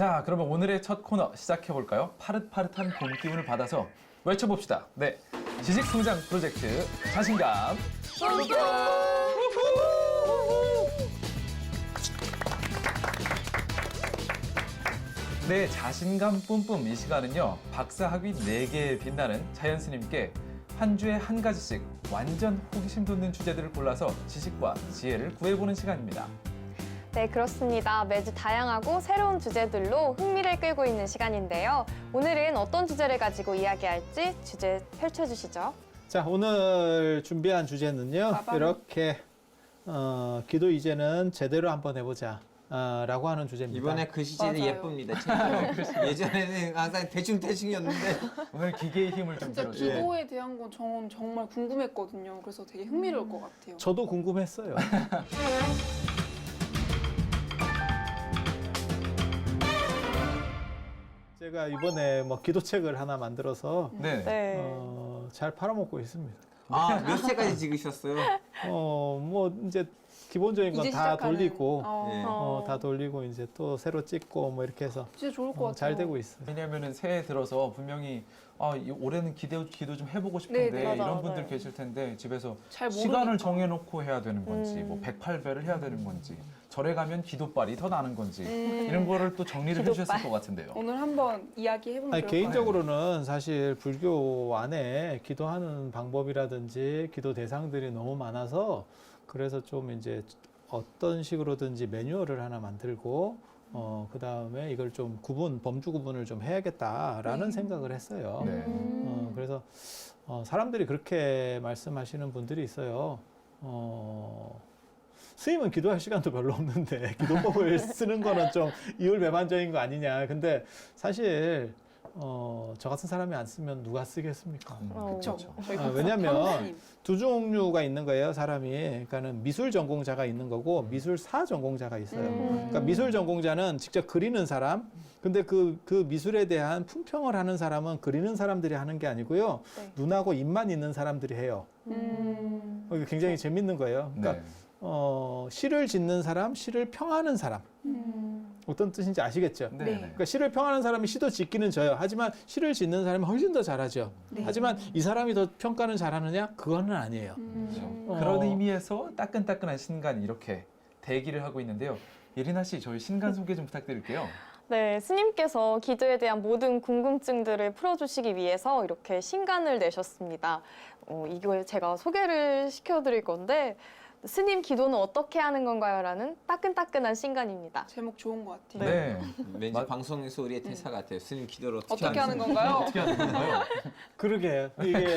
자, 그러면 오늘의 첫 코너 시작해 볼까요? 파릇파릇한 봄 기운을 받아서 외쳐봅시다. 네, 지식 성장 프로젝트 자신감. 네, 자신감 뿜뿜 이 시간은요. 박사 학위 4개에 빛나는 자연 스님께 한 주에 한 가지씩 완전 호기심 돋는 주제들을 골라서 지식과 지혜를 구해보는 시간입니다. 네, 그렇습니다. 매주 다양하고 새로운 주제들로 흥미를 끌고 있는 시간인데요. 오늘은 어떤 주제를 가지고 이야기할지 주제 펼쳐주시죠. 자, 오늘 준비한 주제는요. 빠밤. 이렇게 어, 기도 이제는 제대로 한번 해보자. 어, 라고 하는 주제입니다. 이번에 글씨체는 맞아요. 예쁩니다. 책. 예전에는 항상 대충 대충이었는데 오늘 기계의 힘을 좀 진짜 빌어주세요. 기도에 대한 건 저는 정말 궁금했거든요. 그래서 되게 흥미로울 것 같아요. 저도 궁금했어요. 제가 이번에 뭐 기도책을 하나 만들어서 네. 네. 어, 잘 팔아먹고 있습니다. 아, 몇 세까지 찍으셨어요? 어, 뭐 이제 기본적인 건 이제 다 시작하는- 돌리고 어, 네. 어, 다 돌리고 이제 또 새로 찍고 뭐 이렇게 해서 진짜 좋을 것 어, 같아요. 잘 되고 있어요. 왜냐하면 새해 들어서 분명히 아, 이 올해는 기도, 기도 좀 해보고 싶은데 네, 네. 맞아, 이런 맞아요. 분들 계실 텐데 집에서 잘 시간을 모르니까. 정해놓고 해야 되는 건지 음. 뭐 108배를 해야 되는 건지 절에 가면 기도빨이 더 나는 건지 음. 이런 거를 또 정리를 기도빨. 해주셨을 것 같은데요. 오늘 한번 이야기해보면 아니, 좋을 것 개인적으로는 사실 불교 안에 기도하는 방법이라든지 기도 대상들이 너무 많아서 그래서 좀 이제 어떤 식으로든지 매뉴얼을 하나 만들고 어, 그 다음에 이걸 좀 구분, 범주 구분을 좀 해야겠다라는 네. 생각을 했어요. 네. 어, 그래서 어, 사람들이 그렇게 말씀하시는 분들이 있어요. 어, 스님은 기도할 시간도 별로 없는데 기도법을 쓰는 거는 좀 이율배반적인 거 아니냐. 근데 사실 어, 저 같은 사람이 안 쓰면 누가 쓰겠습니까? 음. 그렇죠. 아, 왜냐면 파우스님. 두 종류가 있는 거예요, 사람이. 그러니까는 미술 전공자가 있는 거고 미술사 전공자가 있어요. 음. 그러니까 미술 전공자는 직접 그리는 사람. 근데 그, 그 미술에 대한 품평을 하는 사람은 그리는 사람들이 하는 게 아니고요. 네. 눈하고 입만 있는 사람들이 해요. 음. 어, 굉장히 재밌는 거예요. 그러니까 네. 어, 시를 짓는 사람, 시를 평하는 사람. 음. 어떤 뜻인지 아시겠죠? 네. 네. 네. 그러니까 시를 평하는 사람이 시도 짓기는 져요. 하지만 시를 짓는 사람이 훨씬 더 잘하죠. 네. 하지만 이 사람이 더 평가는 잘하느냐? 그거는 아니에요. 음. 어. 그런 의미에서 따끈따끈한 신간 이렇게 대기를 하고 있는데요. 예리나 씨, 저희 신간 소개 좀 부탁드릴게요. 네, 스님께서 기도에 대한 모든 궁금증들을 풀어주시기 위해서 이렇게 신간을 내셨습니다. 어, 이걸 제가 소개를 시켜드릴 건데, 스님 기도는 어떻게 하는 건가요? 라는 따끈따끈한 신간입니다. 제목 좋은 것 같아요. 네. 왠지 맞- 방송에서 우리의 대사 같아요. 스님 기도를 어떻게, 어떻게 하는 하는지. 건가요? 어떻게 하는 건가요? 그러게 이게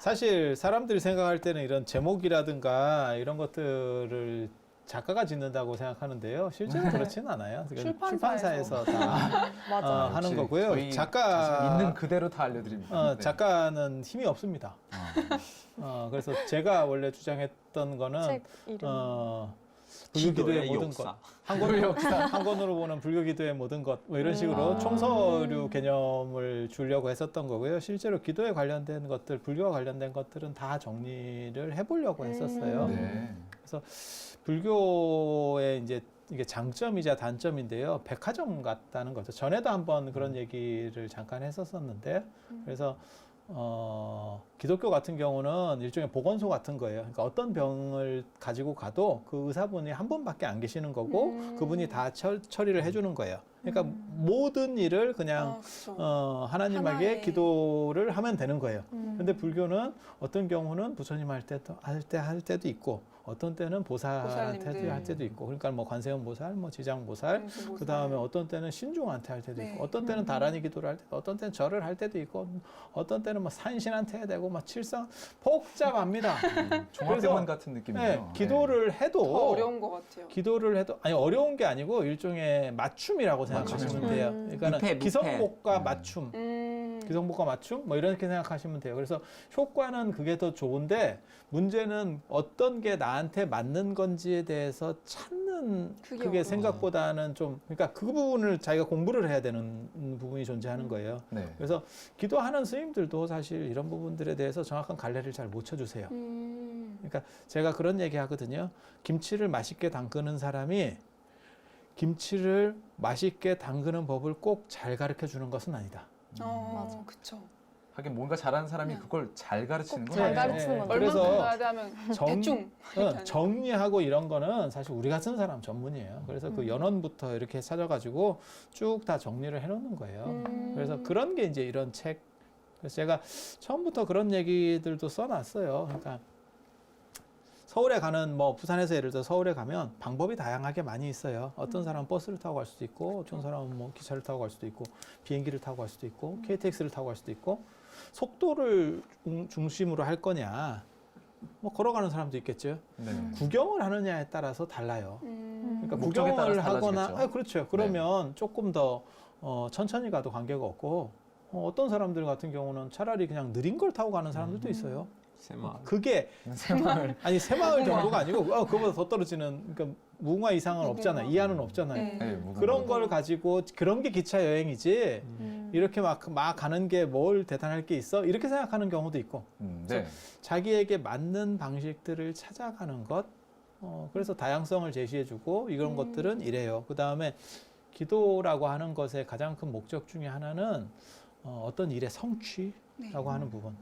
사실 사람들이 생각할 때는 이런 제목이라든가 이런 것들을 작가가 짓는다고 생각하는데요. 실제로 그렇지는 않아요. 그러니까 출판사에서. 출판사에서 다. 어, 하는 역시 거고요. 저희 작가 있는 그대로 다 알려드립니다. 어, 네. 작가는 힘이 없습니다. 어, 그래서 제가 원래 주장했던 거는 책 이름. 어, 기도의 불교기도의 모든 역사. 것. 한 권으로, 한 권으로 보는 불교기도의 모든 것. 뭐 이런 식으로 아. 총서류 개념을 주려고 했었던 거고요. 실제로 기도에 관련된 것들, 불교와 관련된 것들은 다 정리를 해보려고 했었어요. 네. 그래서 불교의 이제 이게 장점이자 단점인데요. 백화점 같다는 거죠. 전에도 한번 그런 얘기를 잠깐 했었었는데, 그래서 어, 기독교 같은 경우는 일종의 보건소 같은 거예요. 그러니까 어떤 병을 가지고 가도 그 의사분이 한 분밖에 안 계시는 거고, 음. 그분이 다 처, 처리를 해주는 거예요. 그러니까 모든 일을 그냥 아. 어, 하나님에게 하나의- 기도를 하면 되는 거예요. 음. 근데 불교는 어떤 경우는 부처님 할 때도 할 때 할 때도 있고 어떤 때는 보살한테도. 할 때도 있고 그러니까 뭐 관세음 보살, 뭐 지장 보살, 그 다음에 어떤 때는 신중한테 할 때도 네. 있고 어떤 때는 다란히 기도를 할 때, 어떤 때는 절을 할 때도 있고 어떤 때는 뭐 산신한테 해야 되고 막 칠성 복잡합니다. 종합병원 같은 느낌이에요. 네, 기도를 해도 더 어려운 것 같아요. 기도를 해도 아니 어려운 게 아니고 일종의 맞춤이라고 생각하시면. 돼요. 음. 무패. 기성복과 음. 맞춤. 음. 기성복과 맞춤 뭐 이렇게 생각하시면 돼요. 그래서 효과는 그게 더 좋은데 문제는 어떤 게 나한테 맞는 건지에 대해서 찾는 그게 그게. 생각보다는 좀 그러니까 그 부분을 자기가 공부를 해야 되는 부분이 존재하는 거예요. 네. 그래서 기도하는 스님들도 사실 이런 부분들에 대해서 정확한 갈래를 잘 못 쳐주세요. 음. 그러니까 제가 그런 얘기 하거든요. 김치를 맛있게 담그는 사람이 김치를 맛있게 담그는 법을 꼭 잘 가르쳐 주는 것은 아니다. 어, 맞아. 그쵸. 하긴 뭔가 잘하는 사람이 네. 그걸 잘 가르치는 꼭 건 잘 아니죠. 가르치는 건 그래서 얼마큼 돼 하면 정- 대충 어, 정리하고 이런 거는 사실 우리 같은 사람 전문이에요. 그래서 그 음. 연원부터 이렇게 찾아가지고 쭉 다 정리를 해놓는 거예요. 음. 그래서 그런 게 이제 이런 책. 그래서 제가 처음부터 그런 얘기들도 써놨어요. 그러니까 서울에 가는 뭐 부산에서 예를 들어 서울에 가면 방법이 다양하게 많이 있어요. 어떤 사람은 버스를 타고 갈 수도 있고, 어떤 사람은 뭐 기차를 타고 갈 수도 있고, 비행기를 타고 갈 수도 있고, KTX를 타고 갈 수도 있고, 속도를 중- 중심으로 할 거냐, 뭐 걸어가는 사람도 있겠죠. 네. 구경을 하느냐에 따라서 달라요. 음. 그러니까 구경을 하거나. 네. 아, 그렇죠. 그러면 조금 더 어, 천천히 가도 관계가 없고, 어, 어떤 사람들 같은 경우는 차라리 그냥 느린 걸 타고 가는 사람들도 음. 있어요. 새마을. 그게 새마을 아니 새마을 정도가 아니고 어, 그거보다 더 떨어지는 그러니까 무궁화 이상은 없잖아. 무궁화. 이하는 없잖아요. 네. 네, 무궁화. 그런 걸 가지고 그런 게 기차 여행이지. 음. 이렇게 막, 막 가는 게 뭘 대단할 게 있어? 이렇게 생각하는 경우도 있고. 음, 네. 자기에게 맞는 방식들을 찾아가는 것. 어, 그래서 다양성을 제시해주고 이런 음. 것들은 이래요. 그 다음에 기도라고 하는 것의 가장 큰 목적 중에 하나는 어, 어떤 일의 성취라고 네. 하는 부분.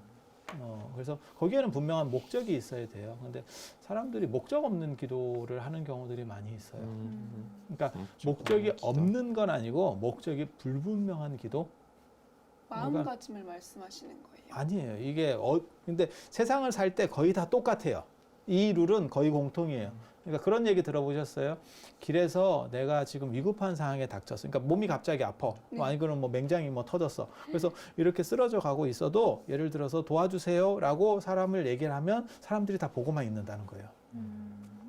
어, 그래서 거기에는 분명한 목적이 있어야 돼요. 근데 사람들이 목적 없는 기도를 하는 경우들이 많이 있어요. 음. 그러니까 음, 목적이 기도. 없는 건 아니고 목적이 불분명한 기도? 마음가짐을 말씀하시는 거예요. 아니에요. 이게 어 근데 세상을 살 때 거의 다 똑같아요. 이 룰은 거의 공통이에요. 그러니까 그런 얘기 들어보셨어요? 길에서 내가 지금 위급한 상황에 닥쳤어. 그러니까 몸이 갑자기 아파. 네. 뭐 아니 그러면 뭐 맹장이 뭐 터졌어. 그래서 이렇게 쓰러져 가고 있어도 예를 들어서 도와주세요라고 사람을 얘기를 하면 사람들이 다 보고만 있는다는 거예요.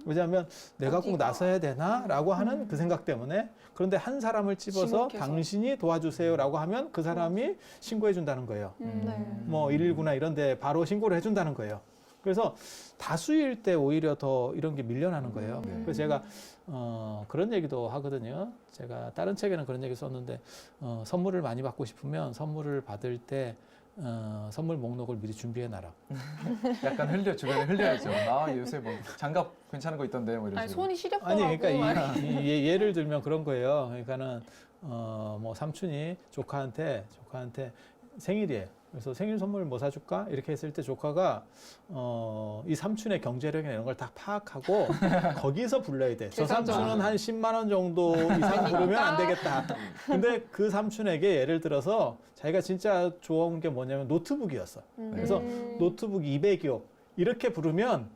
왜냐하면 내가 꼭 나서야 되나라고 하는 음. 그 생각 때문에 그런데 한 사람을 집어서 지목해서. 당신이 도와주세요라고 하면 그 사람이 신고해 준다는 거예요. 음. 네. 뭐 119나 이런 데 바로 신고를 해 준다는 거예요. 그래서 다수일 때 오히려 더 이런 게 밀려나는 거예요. 네. 그래서 제가 어, 그런 얘기도 하거든요. 제가 다른 책에는 그런 얘기 썼는데 어, 선물을 많이 받고 싶으면 선물을 받을 때 어, 선물 목록을 미리 준비해 놔라. 약간 흘려 주변에 흘려야죠. 아 요새 뭐 장갑 괜찮은 거 있던데 뭐 이런 아니 식으로. 손이 시렵더라고. 아니 그러니까 막. 이, 이, 예- 예를 들면 그런 거예요. 그러니까는 어, 뭐 삼촌이 조카한테 조카한테 생일이에요. 그래서 생일 선물 뭐 사줄까 이렇게 했을 때 조카가 어, 이 삼촌의 경제력이나 이런 걸 다 파악하고 거기서 불러야 돼. 저. 삼촌은 한 10만 원 정도 이상 부르면 안 되겠다. 근데 그 삼촌에게 예를 들어서 자기가 진짜 좋은 게 뭐냐면 노트북이었어. 음. 그래서 음. 노트북 200여 이렇게 부르면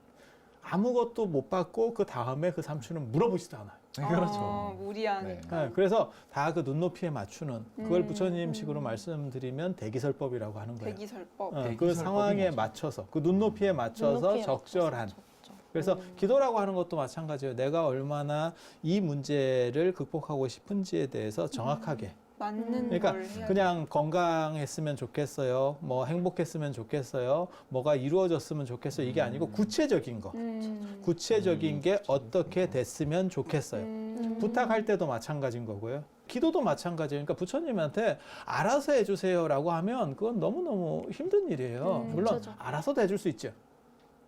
아무것도 못 받고 그 다음에 그 삼촌은 물어보지도 않아요. 네, 그렇죠. 어, 무리한. 네. 네, 그래서 다 그 눈높이에 맞추는 그걸 음. 부처님식으로 말씀드리면 대기설법이라고 하는 거예요. 대기설법. 어, 그 대기설법이 상황에 뭐죠? 맞춰서 그 눈높이에 맞춰서 눈높이에 적절한. 맞춰서 적절. 그래서 음. 기도라고 하는 것도 마찬가지예요. 내가 얼마나 이 문제를 극복하고 싶은지에 대해서 정확하게 맞는 그러니까 걸 해야 그냥 건강했으면 좋겠어요. 뭐 행복했으면 좋겠어요. 뭐가 이루어졌으면 좋겠어요. 이게 아니고 음. 구체적인 거. 음. 구체적인 음, 게 어떻게 됐으면 좋겠어요. 음. 부탁할 때도 마찬가지인 거고요. 기도도 마찬가지예요. 그러니까 부처님한테 알아서 해주세요라고 하면 그건 너무너무 힘든 일이에요. 음, 물론 구체적. 알아서도 해줄 수 있죠.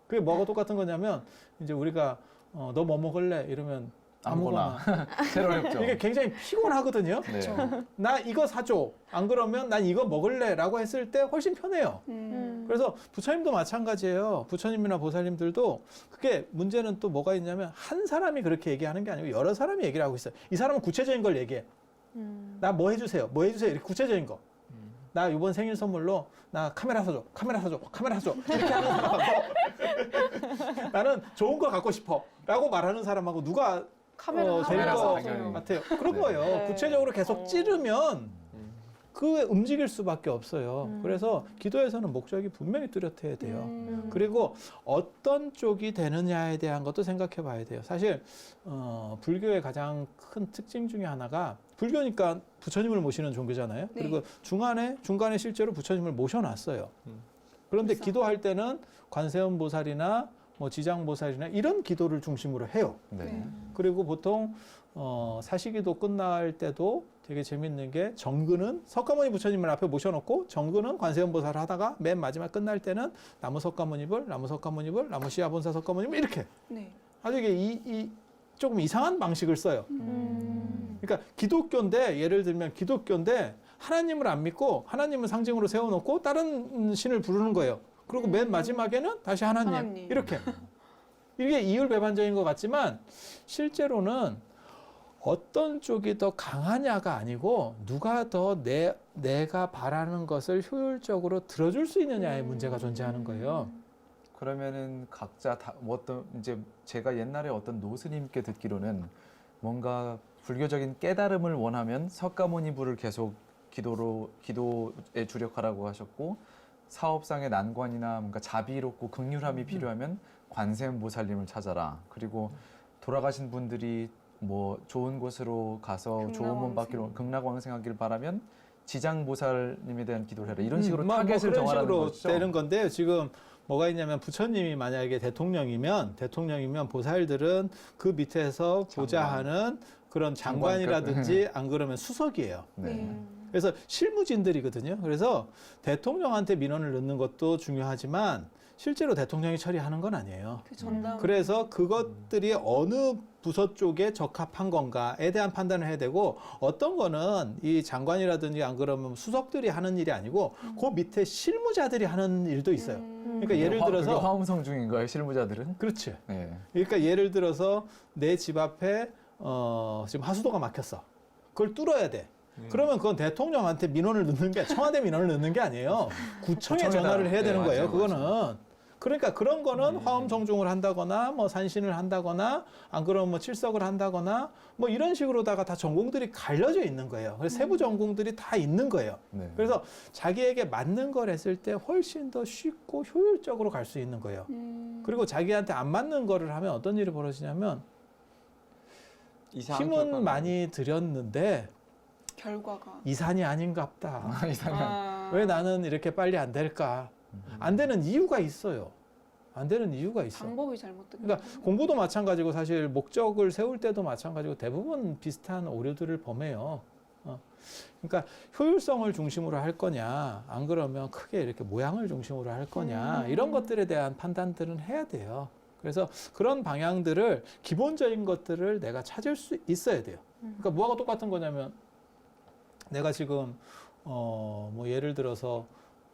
그게 뭐가 똑같은 거냐면 이제 우리가 어, 너 뭐 먹을래? 이러면 아무거나. 새로 어렵죠. 이게 굉장히 피곤하거든요. 네. 나 이거 사줘. 안 그러면 난 이거 먹을래라고 했을 때 훨씬 편해요. 음. 그래서 부처님도 마찬가지예요. 부처님이나 보살님들도 그게 문제는 또 뭐가 있냐면 한 사람이 그렇게 얘기하는 게 아니고 여러 사람이 얘기를 하고 있어요. 이 사람은 구체적인 걸 얘기해. 음. 나뭐 해주세요. 뭐 해주세요. 이렇게 구체적인 거. 음. 나 이번 생일 선물로 나 카메라 사줘. 카메라 사줘. 카메라 사줘. 이렇게 하는 사람하고 나는 좋은 거 갖고 싶어. 라고 말하는 사람하고 누가 카메라 어, 사죠. 같아요. 그런 네. 거예요. 네. 구체적으로 계속 어. 찌르면 음. 그 움직일 수밖에 없어요. 음. 그래서 기도에서는 목적이 분명히 뚜렷해야 돼요. 음. 그리고 어떤 쪽이 되느냐에 대한 것도 생각해 봐야 돼요. 사실 어, 불교의 가장 큰 특징 중에 하나가 불교니까 부처님을 모시는 종교잖아요. 네. 그리고 중간에 중간에 실제로 부처님을 모셔놨어요. 음. 그런데 그래서. 기도할 때는 관세음 보살이나 뭐 지장 보살이나 이런 기도를 중심으로 해요. 네. 네. 그리고 보통 어, 사시기도 끝날 때도 되게 재밌는 게 정근은 석가모니 부처님을 앞에 모셔놓고 정근은 관세음보살 하다가 맨 마지막 끝날 때는 나무 석가모니불, 나무 석가모니불, 나무 시아본사 석가모니불 이렇게 네. 아주 이게 이, 이 조금 이상한 방식을 써요. 음. 그러니까 기독교인데 예를 들면 기독교인데 하나님을 안 믿고 하나님을 상징으로 세워놓고 다른 신을 부르는 거예요. 그리고 맨 마지막에는 다시 하나님, 하나님. 이렇게 이게 이율배반적인 것 같지만 실제로는 어떤 쪽이 더 강하냐가 아니고 누가 더 내, 내가 바라는 것을 효율적으로 들어줄 수 있느냐의 문제가 존재하는 거예요. 그러면은 각자 다 어떤 이제 제가 옛날에 어떤 노스님께 듣기로는 뭔가 불교적인 깨달음을 원하면 석가모니부를 계속 기도로 기도에 주력하라고 하셨고 사업상의 난관이나 뭔가 자비롭고 극률함이 필요하면 관세음보살님을 찾아라. 그리고 돌아가신 분들이 뭐 좋은 곳으로 가서 좋은 몸 받기로 극락왕생하기를 바라면 지장보살님에 대한 기도를 해라. 이런 식으로 음, 뭐, 뭐 타겟을 정하라는 식으로 것이죠. 되는 건데요. 지금 뭐가 있냐면 부처님이 만약에 대통령이면 대통령이면 보살들은 그 밑에서 보좌 장관. 하는 그런 장관이라든지 안 그러면 수석이에요. 네. 네. 그래서 실무진들이거든요. 그래서 대통령한테 민원을 넣는 것도 중요하지만 실제로 대통령이 처리하는 건 아니에요. 그 전담. 그래서 그것들이 어느 부서 쪽에 적합한 건가에 대한 판단을 해야 되고 어떤 거는 이 장관이라든지 안 그러면 수석들이 하는 일이 아니고 그 밑에 실무자들이 하는 일도 있어요. 음. 그러니까 예를 화- 들어서 그게 화엄성 중인가요, 실무자들은? 그렇지. 네. 그러니까 예를 들어서 내 집 앞에 어, 지금 하수도가 막혔어. 그걸 뚫어야 돼. 네. 그러면 그건 대통령한테 민원을 넣는 게 청와대 민원을 넣는 게 아니에요. 구청에. 전화를 해야 네, 되는 거예요. 맞아요, 그거는. 그러니까 그런 거는 음. 화엄성중을 한다거나 뭐 산신을 한다거나 안 그러면 뭐 칠석을 한다거나 뭐 이런 식으로다가 다 전공들이 갈려져 있는 거예요. 그래서 세부 전공들이 다 있는 거예요. 네. 그래서 자기에게 맞는 걸 했을 때 훨씬 더 쉽고 효율적으로 갈 수 있는 거예요. 음. 그리고 자기한테 안 맞는 거를 하면 어떤 일이 벌어지냐면 힘은 많이 들였는데 결과가. 이산이 아닌갑다. 아, 이상한. 아. 왜 나는 이렇게 빨리 안 될까? 안 되는 이유가 있어요. 안 되는 이유가 있어. 방법이 잘못된 그러니까 거죠. 공부도 마찬가지고 사실 목적을 세울 때도 마찬가지고 대부분 비슷한 오류들을 범해요. 어. 그러니까 효율성을 중심으로 할 거냐, 안 그러면 크게 이렇게 모양을 중심으로 할 거냐, 음. 이런 것들에 대한 판단들은 해야 돼요. 그래서 그런 방향들을 기본적인 것들을 내가 찾을 수 있어야 돼요. 그러니까 뭐하고 똑같은 거냐면 내가 지금 어 뭐 예를 들어서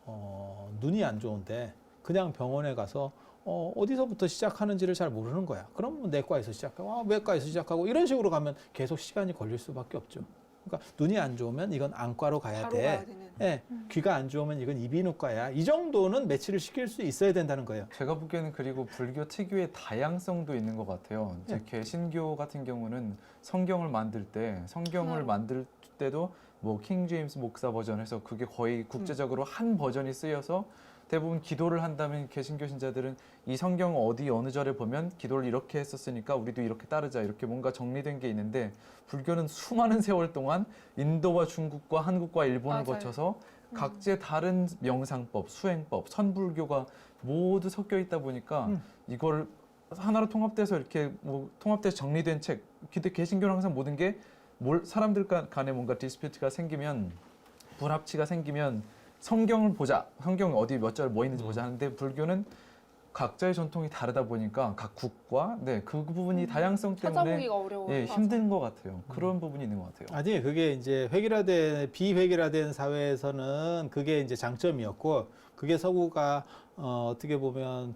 어 눈이 안 좋은데 그냥 병원에 가서 어 어디서부터 시작하는지를 잘 모르는 거야. 그럼 뭐 내과에서 시작하고 아, 외과에서 시작하고 이런 식으로 가면 계속 시간이 걸릴 수밖에 없죠. 그러니까 눈이 안 좋으면 이건 안과로 가야 돼. 가야. 예, 귀가 안 좋으면 이건 이비인후과야. 이 정도는 매치를 시킬 수 있어야 된다는 거예요. 제가 보기에는 그리고 불교 특유의 다양성도 있는 것 같아요. 네. 즉 개신교 같은 경우는 성경을 만들 때 성경을 하나로. 만들 때도 뭐 킹 제임스 목사 버전에서 그게 거의 국제적으로 한 버전이 쓰여서 대부분 기도를 한다면 개신교 신자들은 이 성경 어디 어느 절에 보면 기도를 이렇게 했었으니까 우리도 이렇게 따르자 이렇게 뭔가 정리된 게 있는데 불교는 수많은 세월 동안 인도와 중국과 한국과 일본을 맞아요. 거쳐서 각지의 다른 명상법, 수행법, 선불교가 모두 섞여 있다 보니까 음. 이걸 하나로 통합돼서 이렇게 뭐 통합돼서 정리된 책. 근데 개신교는 항상 모든 게 뭘 사람들 간- 간에 뭔가 디스퓨트가 생기면 불합치가 생기면 성경을 보자. 성경 어디 몇 절 뭐 있는지 보자 하는데 불교는 각자의 전통이 다르다 보니까 각 국과 네 그 부분이 다양성 때문에. 예, 맞아. 힘든 것 같아요. 그런 부분이 있는 것 같아요. 아니 그게 이제 획일화된 비획일화된 사회에서는 그게 이제 장점이었고 그게 서구가 어, 어떻게 보면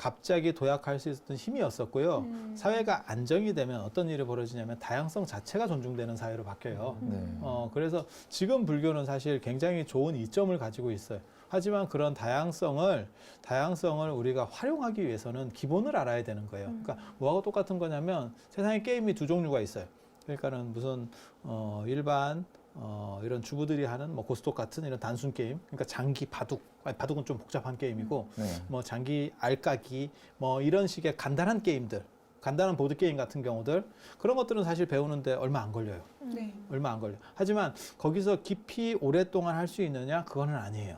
갑자기 도약할 수 있었던 힘이었었고요. 음. 사회가 안정이 되면 어떤 일이 벌어지냐면 다양성 자체가 존중되는 사회로 바뀌어요. 네. 어, 그래서 지금 불교는 사실 굉장히 좋은 이점을 가지고 있어요. 하지만 그런 다양성을 다양성을 우리가 활용하기 위해서는 기본을 알아야 되는 거예요. 그러니까 뭐하고 똑같은 거냐면 세상에 게임이 두 종류가 있어요. 그러니까는 무슨 어 일반 어 이런 주부들이 하는 뭐 고스톱 같은 이런 단순 게임, 그러니까 장기 바둑, 아니 바둑은 좀 복잡한 게임이고 네. 뭐 장기 알까기 뭐 이런 식의 간단한 게임들, 간단한 보드 게임 같은 경우들 그런 것들은 사실 배우는데 얼마 안 걸려요. 네. 얼마 안 걸려. 하지만 거기서 깊이 오랫동안 할 수 있느냐? 그거는 아니에요.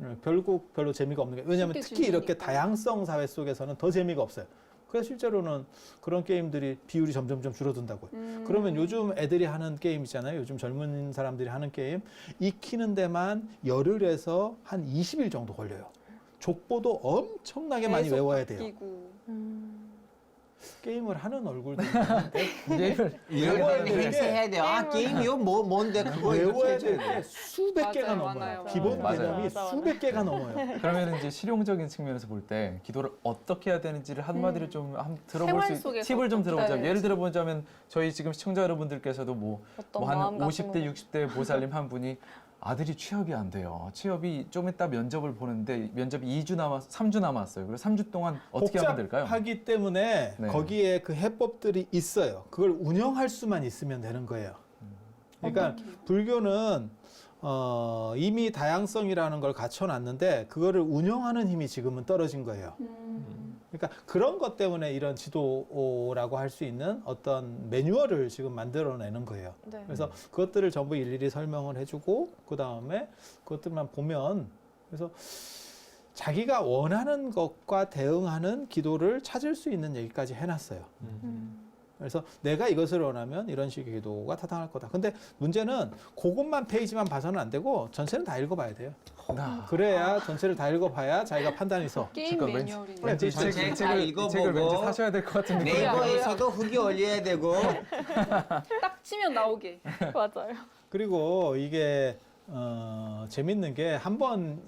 음, 결국 별로 재미가 없는 게 왜냐하면 특히 이렇게 즐기니까. 다양성 사회 속에서는 더 재미가 없어요. 그래서 실제로는 그런 게임들이 비율이 점점점 줄어든다고요. 음. 그러면 요즘 애들이 하는 게임 있잖아요. 요즘 젊은 사람들이 하는 게임 익히는 데만 열흘에서 한 20일 정도 걸려요. 족보도 엄청나게 많이 외워야 돼요. 바뀌고. 음. 게임을 하는 얼굴도 있는데 게임을 이럴 외워야 때는 되는 게 해야 돼요. 아 게임이요? 뭐 뭔데 그거 이렇게 외워야 해줘야 될 돼. 게 수백 맞아요, 개가 많아요, 넘어요. 맞아요. 기본 맞아요. 개념이 맞아, 맞아. 수백 개가 넘어요. 그러면 이제 실용적인 측면에서 볼 때 기도를 어떻게 해야 되는지를 한마디로 좀 한번 들어볼 생활 수 있, 속에서 팁을 좀 들어보자. 네. 예를 들어보자면 저희 지금 시청자 여러분들께서도 뭐 어떤 뭐한 마음 같은 50대, 거. 60대 보살님 한 분이 아들이 취업이 안 돼요. 취업이 좀 이따 면접을 보는데 면접이 2주 남았, 3주 남았어요. 그래서 3주 동안 어떻게 하면 될까요? 복잡하기 때문에 네. 거기에 그 해법들이 있어요. 그걸 운영할 수만 있으면 되는 거예요. 그러니까? 불교는 어, 이미 다양성이라는 걸 갖춰놨는데 그거를 운영하는 힘이 지금은 떨어진 거예요. 음. 그러니까 그런 것 때문에 이런 지도라고 할 수 있는 어떤 매뉴얼을 지금 만들어내는 거예요. 네. 그래서 그것들을 전부 일일이 설명을 해주고 그 다음에 그것들만 보면 그래서 자기가 원하는 것과 대응하는 기도를 찾을 수 있는 얘기까지 해놨어요. 음. 그래서 내가 이것을 원하면 이런 식의 기도가 타당할 거다. 근데 문제는 그것만 페이지만 봐서는 안 되고 전체는 다 읽어봐야 돼요. 나. 그래야 전체를 다 읽어봐야 자기가 판단이 서. 게임 잠깐, 왠지- 매뉴얼이 왠지 이 전체 책, 이다 책을, 이 읽어보고 책을 왠지 사셔야 될 것 같은 느낌이 네이버에서도 후기 올려야 되고 딱 치면 나오게. 맞아요. 그리고 이게 어, 재밌는 게 한 번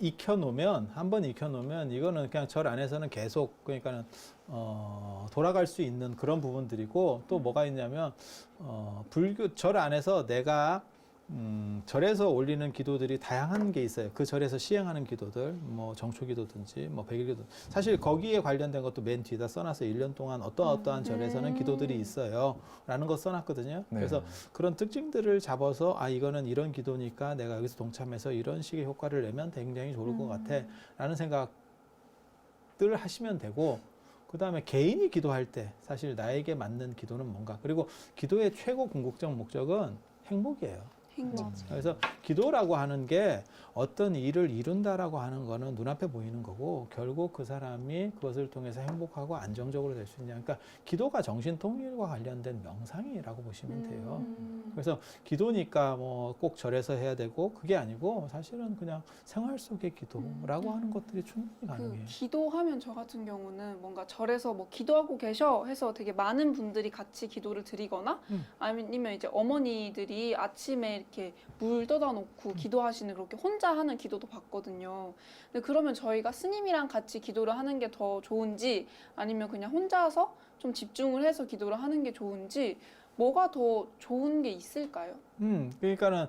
익혀 놓으면 한 번 익혀 놓으면 이거는 그냥 절 안에서는 계속 그러니까는 어, 돌아갈 수 있는 그런 부분들이고 또 뭐가 있냐면 어, 불교 절 안에서 내가 음, 절에서 올리는 기도들이 다양한 게 있어요. 그 절에서 시행하는 기도들, 뭐 정초 기도든지, 뭐 백일 기도. 사실 거기에 관련된 것도 맨 뒤에다 써놨어요. 1년 동안 어떠 어떠한 절에서는 기도들이 있어요. 라는 거 써놨거든요. 네. 그래서 그런 특징들을 잡아서 아 이거는 이런 기도니까 내가 여기서 동참해서 이런 식의 효과를 내면 굉장히 좋을 것 같아 라는 생각들 하시면 되고 그 다음에 개인이 기도할 때 사실 나에게 맞는 기도는 뭔가 그리고 기도의 최고 궁극적 목적은 행복이에요. 행복. 그래서 기도라고 하는 게 어떤 일을 이룬다라고 하는 거는 눈앞에 보이는 거고 결국 그 사람이 그것을 통해서 행복하고 안정적으로 될 수 있냐. 그러니까 기도가 정신 통일과 관련된 명상이라고 보시면 돼요. 음. 그래서 기도니까 뭐 꼭 절에서 해야 되고 그게 아니고 사실은 그냥 생활 속의 기도라고 하는 것들이 충분히 그 가능해요. 기도하면 저 같은 경우는 뭔가 절에서 뭐 기도하고 계셔 해서 되게 많은 분들이 같이 기도를 드리거나 음. 아니면 이제 어머니들이 아침에 이렇게 물 떠다 놓고 기도하시는 그렇게 혼자 하는 기도도 봤거든요. 근데 그러면 저희가 스님이랑 같이 기도를 하는 게 더 좋은지 아니면 그냥 혼자서 좀 집중을 해서 기도를 하는 게 좋은지 뭐가 더 좋은 게 있을까요? 음, 그러니까는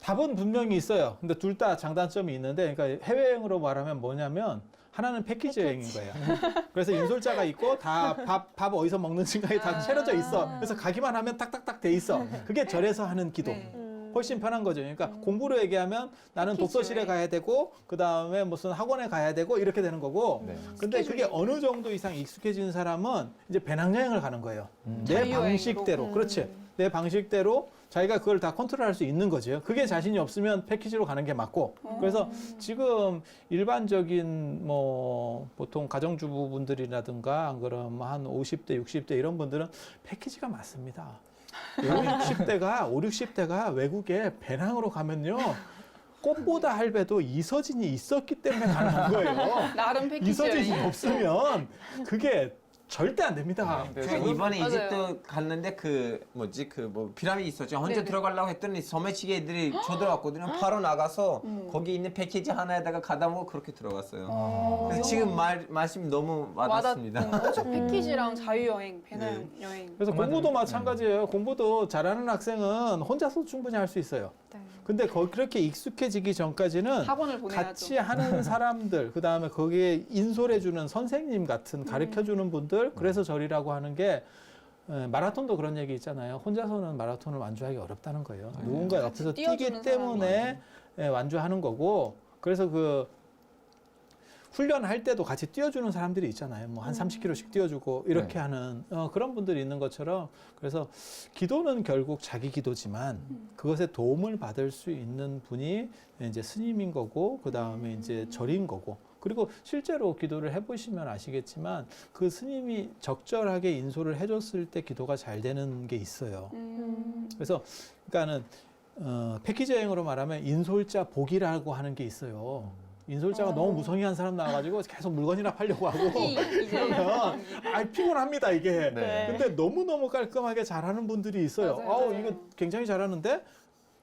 답은 분명히 있어요. 근데 둘 다 장단점이 있는데, 그러니까 해외여행으로 말하면 뭐냐면 하나는 패키지 여행인 거예요. 그래서 인솔자가 있고 다 밥 밥 어디서 먹는지가 다 아. 채워져 있어. 그래서 가기만 하면 딱딱딱 돼 있어. 그게 절에서 하는 기도. 네. 음. 훨씬 편한 거죠. 그러니까 음. 공부로 얘기하면 나는 패키지 독서실에. 가야 되고 그 다음에 무슨 학원에 가야 되고 이렇게 되는 거고. 네. 근데 그게 스케줄이 어느 정도 이상 익숙해진 사람은 이제 배낭여행을 가는 거예요. 음. 내 자유여행으로. 방식대로. 음. 그렇지. 내 방식대로 자기가 그걸 다 컨트롤할 수 있는 거죠. 그게 자신이 없으면 패키지로 가는 게 맞고. 그래서 음. 지금 일반적인 뭐 보통 가정주부분들이라든가 안 그러면 한 50대, 60대 이런 분들은 패키지가 맞습니다. 5, 60대가 5, 60대가 외국에 배낭으로 가면요. 꽃보다 할배도 이서진이 있었기 때문에 가능한 거예요. 나름 패키지 이서진이 여행. 없으면 그게 절대 안 됩니다. 네, 저 저는- 이번에 맞아요. 이집트 갔는데 그 뭐지 그 뭐 피라미드 있었죠. 혼자 네네. 들어가려고 했더니 소매치기 애들이 쳐들어왔거든요. 바로 나가서 음. 거기 있는 패키지 하나에다가 가다 먹고 그렇게 들어갔어요. 어. 그래서 지금 말 말씀이 너무 와닿습니다. 와닿- 음, 저 패키지랑 음. 자유여행, 배낭 네. 여행. 그래서 공부도 좀- 마찬가지예요. 공부도 잘하는 학생은 혼자서 충분히 할 수 있어요. 네. 근데 거 그렇게 익숙해지기 전까지는 학원을 보내야죠. 같이 하는 사람들, 그 다음에 거기에 인솔해주는 선생님 같은 가르쳐주는 분들, 그래서 절이라고 하는 게 에, 마라톤도 그런 얘기 있잖아요. 혼자서는 마라톤을 완주하기 어렵다는 거예요. 네. 누군가 옆에서 뛰어주는 뛰기 때문에 에, 완주하는 거고, 그래서 그 훈련할 때도 같이 뛰어주는 사람들이 있잖아요. 뭐 한 30km씩 뛰어주고 이렇게 네. 하는 어, 그런 분들이 있는 것처럼 그래서 기도는 결국 자기 기도지만 그것에 도움을 받을 수 있는 분이 이제 스님인 거고 그 다음에 이제 절인 거고 그리고 실제로 기도를 해보시면 아시겠지만 그 스님이 적절하게 인솔을 해줬을 때 기도가 잘 되는 게 있어요. 음. 그래서 그러니까는 어, 패키지 여행으로 말하면 인솔자 복이라고 하는 게 있어요. 인솔자가 어. 너무 무성의한 사람 나와가지고 계속 물건이나 팔려고 하고 그러면 아 피곤합니다 이게. 네. 근데 너무 너무 깔끔하게 잘하는 분들이 있어요. 맞아요, 아우 맞아요. 이거 굉장히 잘하는,데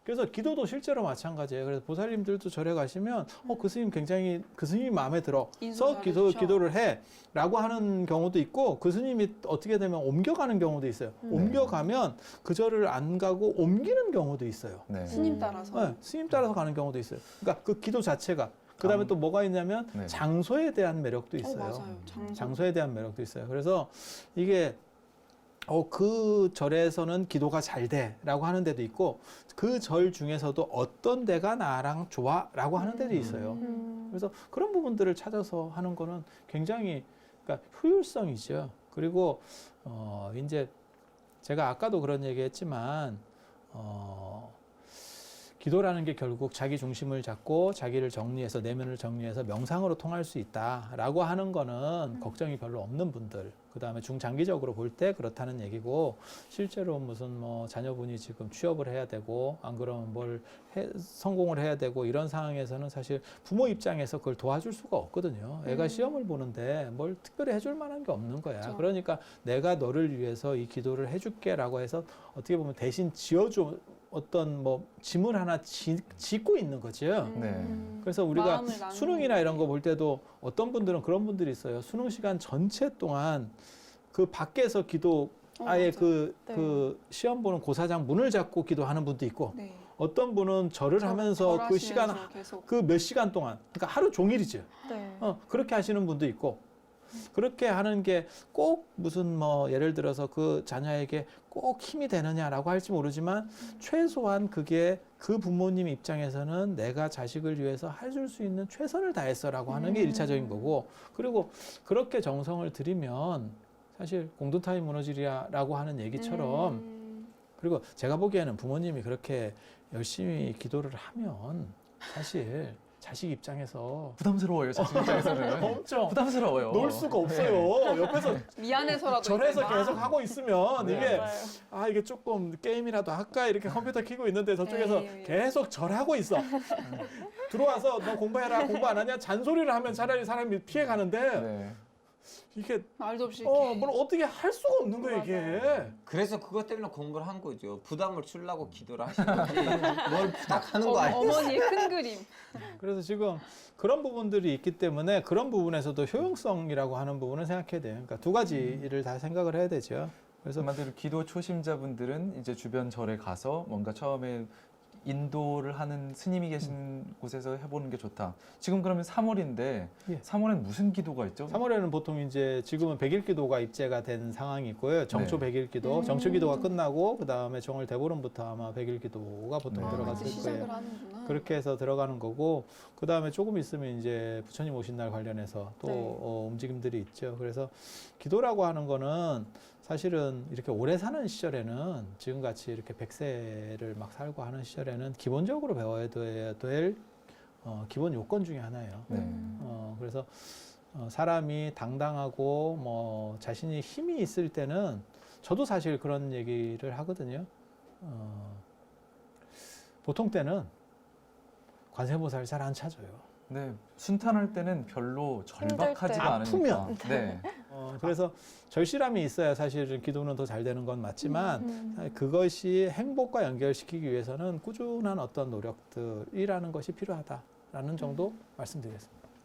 그래서 기도도 실제로 마찬가지예요. 그래서 보살님들도 절에 가시면 어 그 스님 굉장히 그 스님이 마음에 들어서 인솔 기도. 기도를 해라고 하는 경우도 있고 그 스님이 어떻게 되면 옮겨가는 경우도 있어요. 음. 옮겨가면 그 절을 안 가고 옮기는 경우도 있어요. 네. 스님 따라서 네, 스님 따라서 가는 경우도 있어요. 그러니까 그 기도 자체가 그 다음에 감- 또 뭐가 있냐면 네. 장소에 대한 매력도 어, 있어요. 맞아요. 장소. 장소에 대한 매력도 있어요. 그래서 이게 어, 그 절에서는 기도가 잘 돼 라고 하는 데도 있고 그 절 중에서도 어떤 데가 나랑 좋아 라고 하는 데도 있어요. 음. 그래서 그런 부분들을 찾아서 하는 거는 굉장히 그러니까 효율성이죠. 그리고 어 이제 제가 아까도 그런 얘기 했지만 어 기도라는 게 결국 자기 중심을 잡고 자기를 정리해서 내면을 정리해서 명상으로 통할 수 있다라고 하는 거는 걱정이 별로 없는 분들 그 다음에 중장기적으로 볼 때 그렇다는 얘기고 실제로 무슨 뭐 자녀분이 지금 취업을 해야 되고 안 그러면 뭘 해- 성공을 해야 되고 이런 상황에서는 사실 부모 입장에서 그걸 도와줄 수가 없거든요. 애가 음. 시험을 보는데 뭘 특별히 해줄 만한 게 없는 거야. 그렇죠. 그러니까 내가 너를 위해서 이 기도를 해줄게라고 해서 어떻게 보면 대신 지어줘 어떤 뭐 짐을 하나 지, 짓고 있는 거죠. 음. 네. 그래서 우리가 수능이나 이런 거 볼 때도 어떤 분들은 그런 분들이 있어요. 수능 시간 전체 동안 그 밖에서 기도 어, 아예 맞아. 그, 네. 그 시험 보는 고사장 문을 잡고 기도하는 분도 있고 네. 어떤 분은 절을 절- 하면서 그 시간 그 몇 시간 동안 그러니까 하루 종일이죠. 네. 어, 그렇게 하시는 분도 있고 그렇게 하는 게 꼭 무슨 뭐 예를 들어서 그 자녀에게 꼭 힘이 되느냐라고 할지 모르지만 최소한 그게 그 부모님 입장에서는 내가 자식을 위해서 해줄 수 있는 최선을 다했어라고 하는 게 음. 일차적인 거고 그리고 그렇게 정성을 들이면 사실 공동타임 무너지리라고 하는 얘기처럼 음. 그리고 제가 보기에는 부모님이 그렇게 열심히 기도를 하면 사실 자식 입장에서 부담스러워요, 자식 입장에서는. 엄청 부담스러워요. 놀 수가 없어요. 옆에서 미안해서라도 이제 계속 막 하고 있으면 네. 이게 맞아요. 아 이게 조금 게임이라도 할까 이렇게 컴퓨터 켜고 있는데 저쪽에서 에이, 에이. 계속 절하고 있어. 들어와서 너 공부해라 공부 안 하냐 잔소리를 하면 차라리 사람이 피해 가는데 네. 이게 말도 없이 어 뭘 어떻게 할 수가 없는 거예요 이게. 그래서 그것 때문에 공부를 한 거죠. 부담을 주려고 기도를 하신 거지. 뭘 부탁하는 거 어, 아니에요? 어머니의 큰 그림. 그래서 지금 그런 부분들이 있기 때문에 그런 부분에서도 효용성이라고 하는 부분을 생각해야 돼요. 그러니까 두 가지를 다 생각을 해야 되죠. 그래서 한마디로 기도 초심자분들은 이제 주변 절에 가서 뭔가 처음에 인도를 하는 스님이 계신 곳에서 해보는 게 좋다. 지금 그러면 3월인데 예. 3월엔 무슨 기도가 있죠? 3월에는 보통 이제 지금은 백일 기도가 입제가 된 상황이 있고요. 정초 네. 백일 기도, 음. 정초 기도가 끝나고 그 다음에 정월 대보름부터 아마 백일 기도가 보통 네. 아, 들어갔을 이제 거예요. 시작을 하는구나. 그렇게 해서 들어가는 거고 그 다음에 조금 있으면 이제 부처님 오신 날 관련해서 또 네. 어, 움직임들이 있죠. 그래서 기도라고 하는 거는 사실은 이렇게 오래 사는 시절에는 지금 같이 이렇게 백세를 막 살고 하는 시절에는 기본적으로 배워야 될, 될 어, 기본 요건 중에 하나예요. 네. 어, 그래서 어, 사람이 당당하고 뭐 자신이 힘이 있을 때는 저도 사실 그런 얘기를 하거든요. 어, 보통 때는 관세보살 잘 안 찾아요. 네. 순탄할 때는 별로 절박하지가 때. 않으니까. 아프면. 네. 어, 그래서 절실함이 있어야 사실은 기도는 더 잘 되는 건 맞지만 음. 그것이 행복과 연결시키기 위해서는 꾸준한 어떤 노력들이라는 것이 필요하다라는 정도 말씀드리겠습니다.